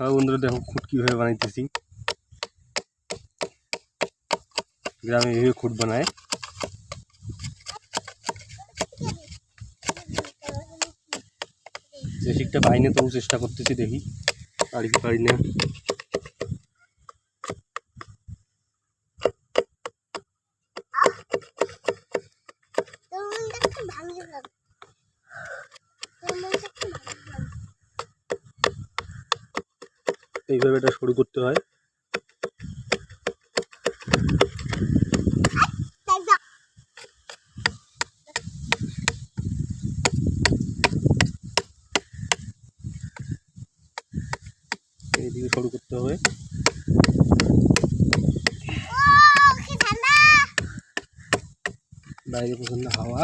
হ্যাঁ বন্ধুরা দেখো খুঁট কীভাবে বানাইতেছি। গ্রামে এভাবে খুঁট বানায়। যে ঠিকটা পাই না তবু চেষ্টা করতেছি, দেখি পারি কি পারি না। এইভাবে এটা শুরু করতে হয়। এইদিকে শুরু করতে হবে। বাইরে প্রচণ্ড হাওয়া।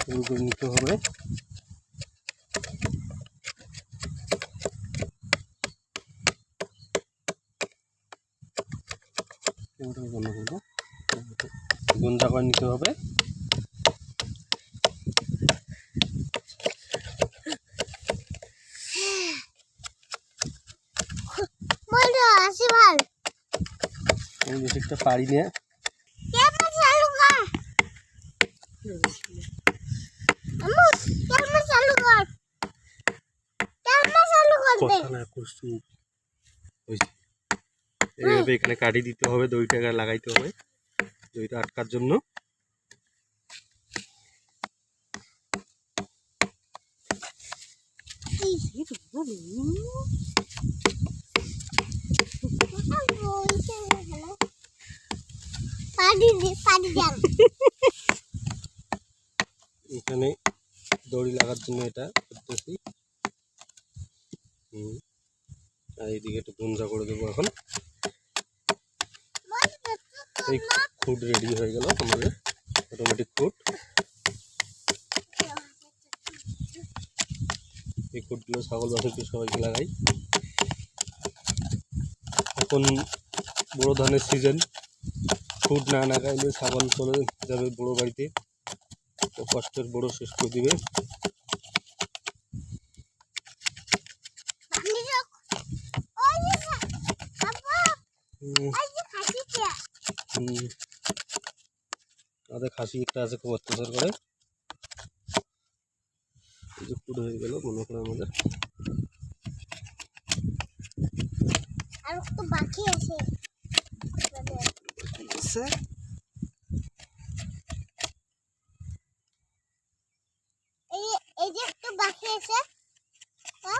শুরু করে নিতে হবে। এবারে বন্ধ করব। গুন্দা করে নিতে হবে। আমি বেশি একটা পারি না কথা না করছু এইভাবে এখানে কাটি দিতে হবে দইটা লাগাইতে হবে দইটা আটকার জন্য। এখানে দড়ি লাগার জন্য এটা করতেছি। আর এইদিকে একটু গুঞ্জা করে দেবো এখন। এই ফুড রেডি হয়ে গেল আমাদের অটোমেটিক ফুড এই ফুডগুলো ছাগল বাছুরকে সবাইকে লাগাই। এখন বড় ধানের সিজন ফুড না লাগাইলে ছাগল চলে যাবে বড় বাড়িতে তো কষ্টের বড় শেষ করে দিবে। আমাদের খাসি একটা আছে খুব অত্যাচার করে। এই যে ফুড হয়ে গেল মনে করে আমাদের। আর একটু বাকি আছে। আছে?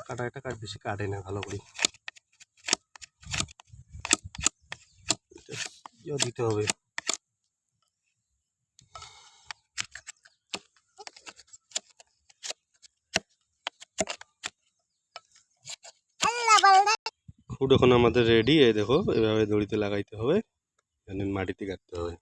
কাটা একটা কাট বেশি কাটে না ভালো করে এটা ইয়ে দিতে হবে। ফুড এখন আমাদের রেডি এই দেখো, এভাবে দড়িতে লাগাইতে হবে মাটিতে কাটতে হবে।